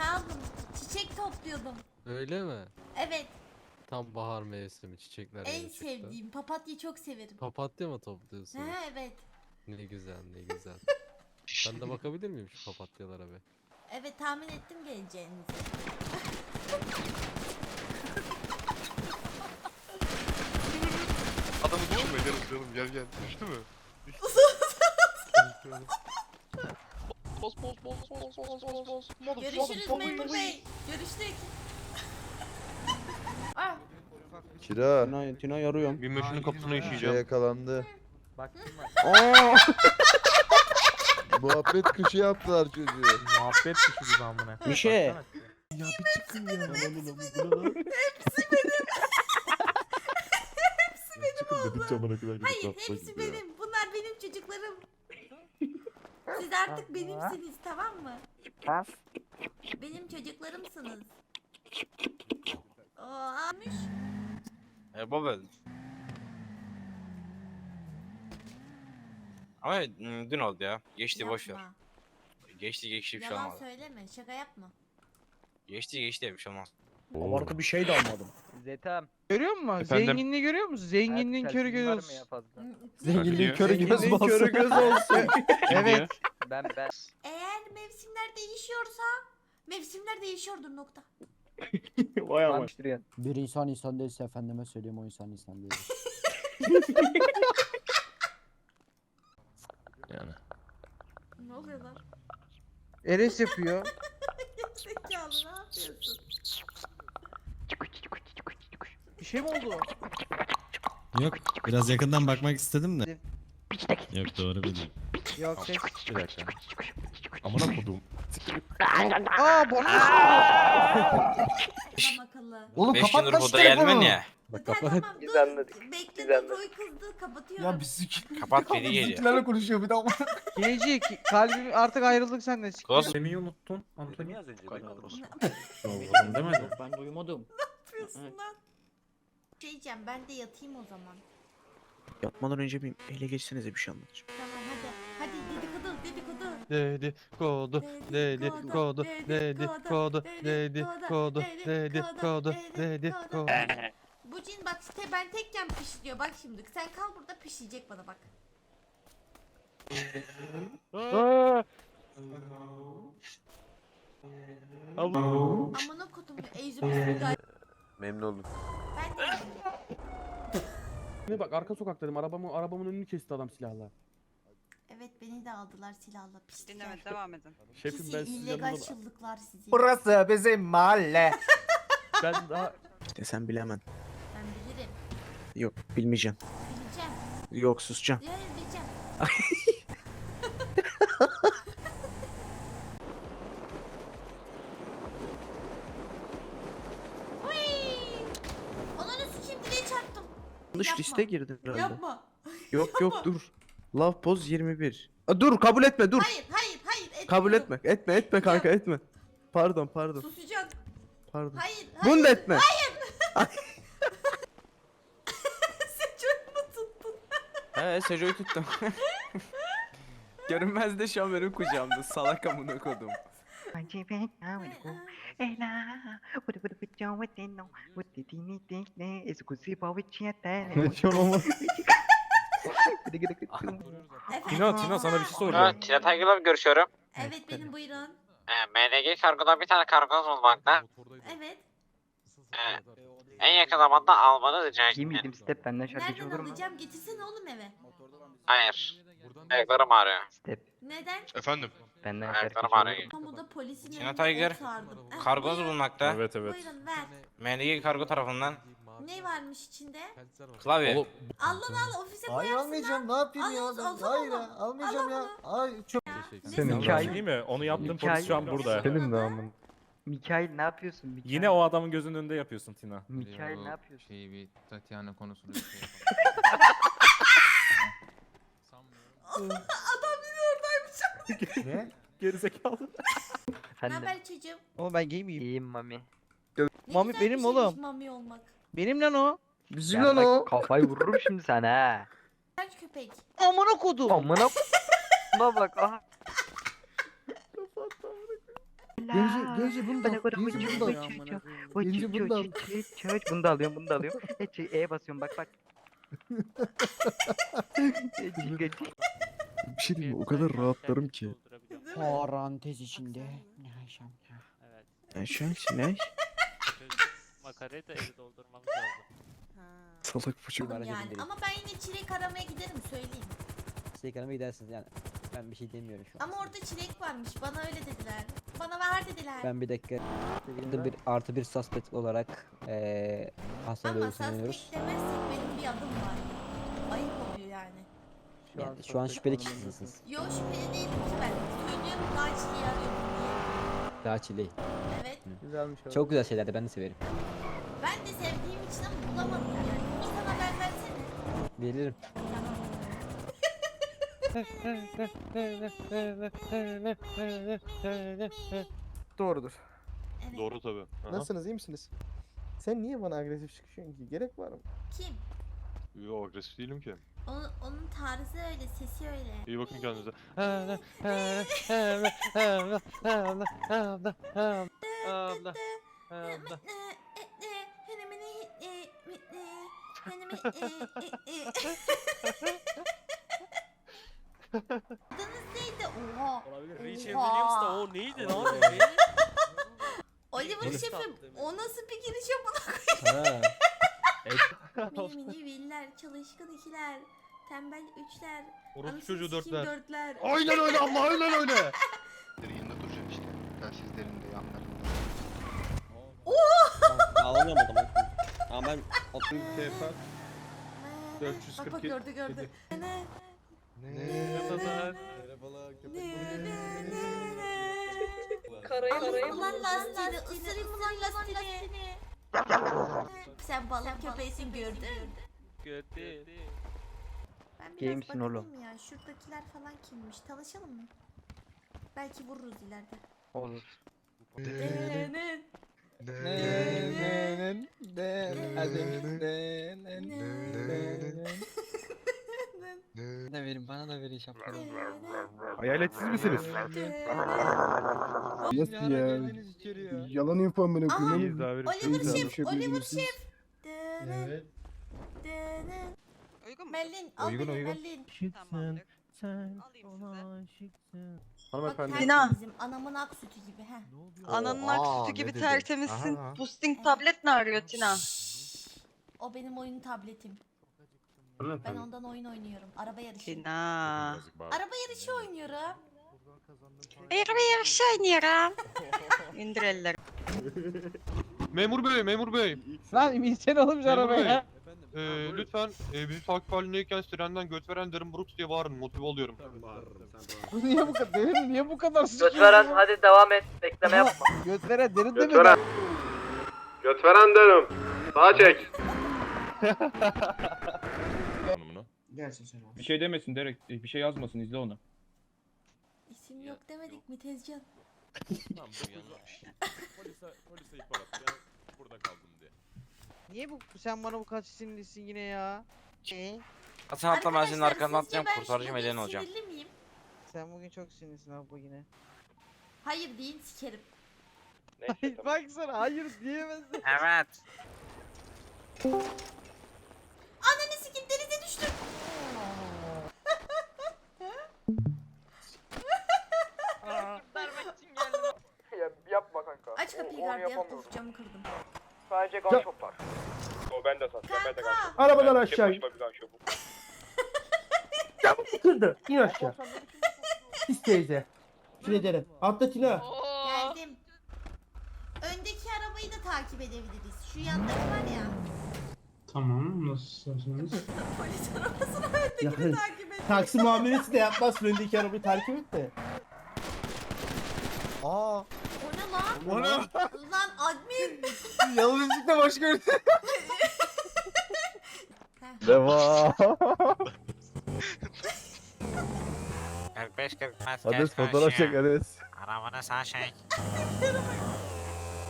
Sağ olun. Çiçek topluyordum. Öyle mi? Evet. Tam bahar mevsimi çiçekler en yeni çıktı. sevdiğim. Papatyayı çok severim. Papatya mı topluyorsun? Ha evet. Ne güzel ne güzel. ben de bakabilir miyim şu papatyalara be? Evet tahmin ettim geleceğinizi. Adamı düşürme canım canım gel gel. Düştü mü? Bos bos bos bos bos bos bos. Görüşürüz memur bey. Görüştük. ah, Kira Tina, Tina yarıyorum. Bir meşinin kapısına şey işeyeceğim. yakalandı. Bak? Aa! Muhabbet kuşu yaptılar çocuğu. Muhabbet kuşu gibi amına. Bir şey. Ya bir çıkın ya. Çıkın dedik camına kadar hayır hepsi benim. Bunlar benim çocuklarım. Siz artık benimsiniz tamam mı? Benim çocuklarımsınız. Aa, müş. E baba. Ama mm, dün oldu ya. Geçti boş ver. Yapma. Geçti geçti bir şey Yalan olmadı. söyleme. Şaka yapma. Geçti geçti bir şey olmaz. Abartı bir şey de almadım. Zetam. Görüyor musun? Efendim? Zenginliği görüyor musun? Zenginliğin körü ya fazla? Zenginliğin körü göz Zenginliğin körü göz olsun. evet. Ben ben. Eğer mevsimler değişiyorsa mevsimler değişiyordur nokta. Vay aman. Konuşturuyorsun. Bir insan insan değilse efendime söyleyeyim o insan insan değil. Yani. Ne oluyor lan? Eres yapıyor. Zekalı ne yapıyorsun? Bir şey mi oldu? Yok biraz yakından bakmak istedim de. Yok doğru bildim. Yok ses. Bir dakika. Amına kodum. Aa bana Adam akıllı. Oğlum Beş kapat yıldır lan şu burada gelmen telefonu. ya. Bak Tamam, kapat. tamam, Biz dur. anladık. Bekle Biz anladık. Roy kızdı kapatıyorum. Ya biz Kapat biri geliyor. bizimkilerle konuşuyor bir daha. Genci kalbim artık ayrıldık senden. Dost. Demeyi unuttun. Antoni. Ne demedim. Ben duymadım. yapıyorsun lan? Şey diyeceğim ben de yatayım o zaman. Yatmadan önce bir ele geçsenize bir şey anlatacağım. Tamam hadi. Hadi dedikodu dedikodu. Dedikodu, dedikodu, dedikodu, dedikodu, dedikodu, dedikodu. Bu cin bak işte ben tekken pişiriyor bak şimdi. Sen kal burada pişirecek bana bak. Amına kodum bismillah. Memnun oldum. Ne bak arka sokaktaydım. Arabamı arabamın önünü kesti adam silahla. Evet beni de aldılar silahla pislikler. Dinleme devam edin. Şefim Pisi ben sizin illegal çıllıklar sizi. Burası bizim mahalle. ben daha İşte sen bilemem. Ben bilirim. Yok bilmeyeceğim. Bileceğim. Yok susacağım. Ya bileceğim. Yanlış Yapma. liste girdin herhalde. Yapma. Yok yok dur. Love poz 21. Aa, dur kabul etme dur. Hayır hayır hayır. Etmiyorum. Kabul etme. Etme etme kanka etme. Pardon pardon Susacağım. pardon. Hayır hayır. Bunu da etme. Sen çok mu tuttun? He Sejo'yu tuttum. Görünmez de şu an benim kucağımda salak amına kodum. Tina Tina sana bir şey Ha, Tina Tiger'la mı görüşüyorum? Evet benim buyurun. E, MNG kargodan bir tane kargonuz bulmakta. Evet. En yakın zamanda almanı rica Kim ettim. yedim step benden şarkıcı Nereden olur mu? alacağım? Getirsene oğlum eve. Hayır. Ayaklarım ağrıyor. Step Neden? Efendim. Benden Ayaklarım ağrıyor. mu? Kamuda polisin Tina önünde Tiger. Eh, Kargonuz buyurun, bulunmakta. Evet evet. Buyurun ver. MNG kargo tarafından. Ne varmış içinde? Klavye. Al lan al ofise Hayır koyarsın almayacağım. Ne Al, yapayım ya? al, Ben- Hayır onu. ya. Almayacağım Al ya. Ay çok ya. Senin Ne hikaye- sen- değil mi? Onu yaptığın polis şu an burada. Senin namın. Mikail ne yapıyorsun Mikail? Yine o adamın gözünün önünde yapıyorsun Tina. Mikail ne yapıyorsun? Şey bir Tatiana konusunu bir şey yine oradaymış. Ne? Gerizekalı. Ne haber çocuğum? Ama ben gay miyim? İyiyim mami. Ne Mami güzel bir benim şeymiş oğlum. Mami olmak. Benim lan o. Bizim Ya lan o. Kafayı vururum şimdi sana ha. Kaç köpek? Amına kodum. Amına Buna bak aha. Allah. Genci bunu Bana da. göre Genci bunu da. Vıcı Genci bunu da. Bunu da alıyorum bunu da alıyorum. E, E'ye basıyorum bak bak. Gıcı. Bir şey diyeyim mi? O kadar rahatlarım ki. Parantez içinde. Ne yaşam ya. Ben şu an ne? Makarayı da evi doldurmamız lazım. Salak bu Oğlum yani ama ben yine çilek aramaya giderim söyleyeyim. Çilek aramaya gidersiniz yani. Ben bir şey demiyorum şu Ama orada çilek varmış bana öyle dediler. Bana ver dediler. Ben bir dakika. Burada bir artı bir suspect olarak eee hastanede Ama suspect demezsek benim bir adım var. Ayıp yani. Yani şu an şüpheli kişisiniz. Yo şüpheli değilim ki ben. Söylüyorum daha çileği arıyorum diye. Daha çileği. Evet. Güzelmiş abi. Çok güzel şeyler de ben de severim. Ben de sevdiğim için ama bulamadım yani. Bir sana ben versene. Veririm. Tamam. Doğrudur. Evet. Doğru tabi. Nasılsınız iyi misiniz? Sen niye bana agresif çıkıyorsun ki? Gerek var mı? Kim? Yo agresif değilim ki. Onun, onun tarzı öyle, sesi öyle. İyi bakın kendinize. Adınız neydi? Oha. Rich Williams da o neydi lan Oliver şefim o nasıl bir giriş yapına Mini mini viller, çalışkan ikiler, tembel üçler, Orospu anasını çocuğu sikeyim dörtler. dörtler. Aynen öyle ama aynen öyle. Yanında duracak işte. Telsizlerin de yanlarında. Ağlamıyorum adamı. Ama ben Bak bak gördü gördü. Ne? Merhabalar. Karayı Ulan lastiğini, ısırayım ulan lastiğini. Sen balık köpeğisin gördün. Gördüm. Ben biraz oğlum. bakayım ya. Şuradakiler falan kimmiş? Tanışalım mı? Belki vururuz ileride. Olur. Denenin. Ne verin bana da verin şapkalı. Hayaletsiz misiniz? Nasıl ya? Yalan info amına koyayım. İyiyiz abi. Oliver Güzel, Şef, şey Oliver bildiğiniz Şef. Denenin. Denenin. Merlin, al Uygun, beni uygun. Merlin. Sen Bak Hanımefendi. tertemizim, anamın ak sütü gibi he. Ananın ak sütü gibi tertemizsin. Boosting tablet ne arıyor Tina? O benim oyun tabletim. Ben ondan oyun oynuyorum. Araba yarışı. Tina. Araba yarışı oynuyorum. Araba yarışı oynuyorum. İndir elleri. Memur bey, memur bey. Lan insan oğlum şu Memur arabaya. Ee, lütfen e, bizi takip halindeyken sirenden göt veren derin Brooks diye bağırın. Motive oluyorum. Bu niye bu kadar derin niye bu kadar sıkıyor? hadi devam et. Bekleme yapma. Götveren derin de mi? Göt veren derim. Sağa çek. Bir şey demesin Derek. Bir şey yazmasın izle onu. İsim yok demedik mi Tezcan? Niye bu sen bana bu kaç sinirlisin yine ya? Atın atla ben senin arkandan sizce atacağım ben kurtarıcı bugün meden olacağım. Sinirli miyim? Sen bugün çok sinirlisin abla yine. Hayır deyin sikerim. Hayır baksana hayır diyemezsin. Evet. Kapıyı gardiyan. Of camı kırdım. Sadece gunshot var. O ben de satacağım. Ben de Kanka. Arabadan aşağı. Bir ganşo bu. Kırdı. İn aşağı. Pis teyze. Ederim. Atla Tina. Geldim. Öndeki arabayı da takip edebiliriz. Şu yandaki var ya. Tamam nasıl isterseniz. Polis arabasını öndekini Yani takip et. Taksi muamelesi de yapmaz. Öndeki arabayı takip et de. Aa. O ne lan? O ne? Lan admin. Yanlışlıkla başka bir Heh. Devam. 45 45 Hades fotoğraf çek Hades. Arabanı sağ çek.